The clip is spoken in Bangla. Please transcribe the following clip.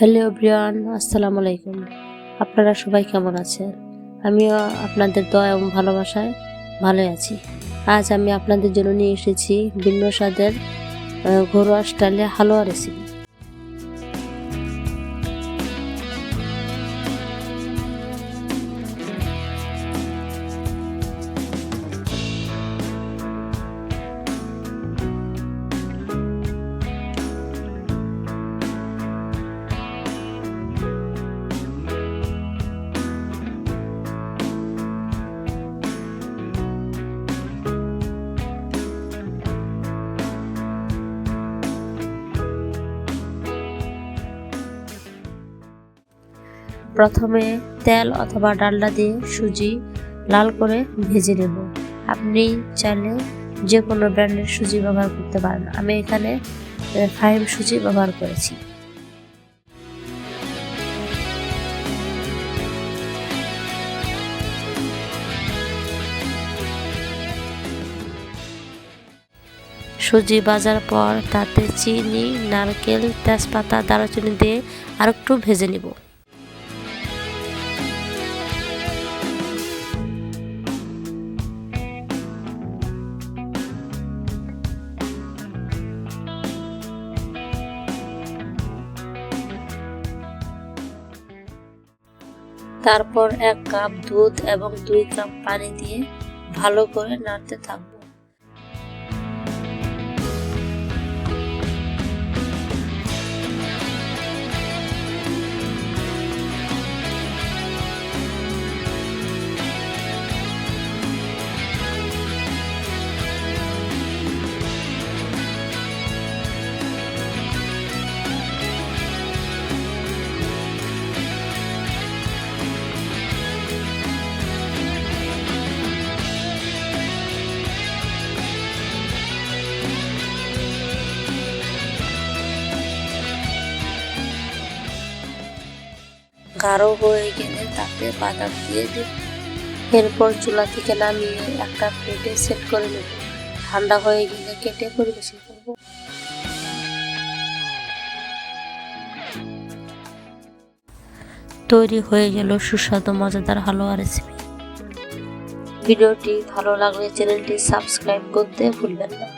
হ্যালো ব্রিয়ান আসসালামু আলাইকুম। আপনারা সবাই কেমন আছেন? আমিও আপনাদের দয়া এবং ভালোবাসায় ভালো আছি। আজ আমি আপনাদের জন্য নিয়ে এসেছি ভিন্ন স্বাদের ঘরোয়া স্টাইলে হালুয়া রেসিপি প্রথমে তেল অথবা ডালডা দিয়ে সুজি লাল করে ভেজে নেব। আপনি চাইলে যে কোনো ব্র্যান্ডের সুজি ব্যবহার করতে পারেন। আমি এখানে ফাইভ সুজি ব্যবহার করেছি। সুজি ভাজার পর তাতে চিনি, নারকেল, তেজপাতা, দারুচিনি দিয়ে আর একটু ভেজে নিব। তারপর এক কাপ দুধ এবং দুই কাপ পানি দিয়ে ভালো করে নাড়তে থাকব। গাঢ় হয়ে গেলে তাতে বাদাম দিয়ে দিন এরপর চুলা থেকে নামিয়ে একটা প্লেটে সেট করে নেব। ঠান্ডা হয়ে গেলে কেটে পরিবেশন করব। তৈরি হয়ে গেল সুস্বাদু মজাদার হালুয়া রেসিপি ভিডিওটি ভালো লাগলে চ্যানেলটি সাবস্ক্রাইব করতে ভুলবেন না।